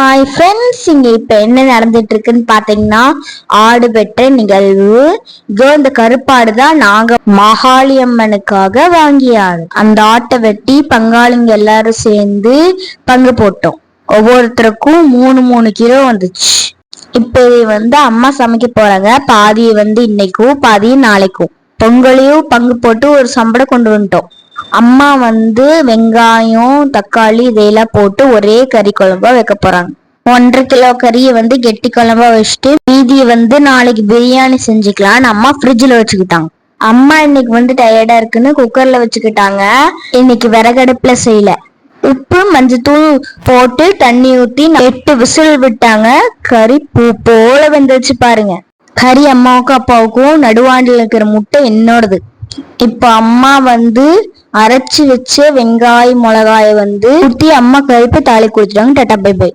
Hi friends இங்கே இப்போ என்ன நடந்துட்டு இருக்குன்னு பார்த்தீங்கன்னா ஆடு பெற்ற நிகழ்வு. இதோ இந்த கருப்பாடு தான் நாங்க மகாளியம்மனுக்காக வாங்கிய ஆடு. அந்த ஆட்டை வெட்டி பங்காளிங்க எல்லாரும் சேர்ந்து பங்கு போட்டோம். ஒவ்வொருத்தருக்கும் மூணு மூணு கிலோ வந்துச்சு. இப்போ வந்து அம்மா சமைக்க போறாங்க. பாதியை வந்து இன்னைக்கும் பாதியை நாளைக்கும். பொங்கலையும் பங்கு போட்டு ஒரு சம்பளம் கொண்டு வந்துட்டோம். அம்மா வந்து வெங்காயம் தக்காளி இதையெல்லாம் போட்டு ஒரே கறி குழம்பா வைக்க போறாங்க. ஒன்றரை கிலோ கறியை வந்து கெட்டி குழம்பா வச்சுட்டு மீதியை வந்து நாளைக்கு பிரியாணி செஞ்சுக்கலாம்னு அம்மா ஃப்ரிட்ஜில் வச்சுக்கிட்டாங்க. அம்மா இன்னைக்கு வந்து டயர்டா இருக்குன்னு குக்கர்ல வச்சுக்கிட்டாங்க. இன்னைக்கு விறகடுப்புல செய்யல. உப்பு மஞ்சத்தூள் போட்டு தண்ணி ஊத்தி எட்டு விசில் விட்டாங்க. கறி பூ போல வெந்துச்சு பாருங்க. கறி அம்மாவுக்கும் அப்பாவுக்கும் நடுவாண்டில் இருக்கிற முட்டை என்னோடது. இப்ப அம்மா வந்து அரைச்சி வச்ச வெங்காயம் மிளகாய வந்து ஊற்றி அம்மா கருப்பு தாலி கொடுத்துட்டாங்க. Tata bye bye.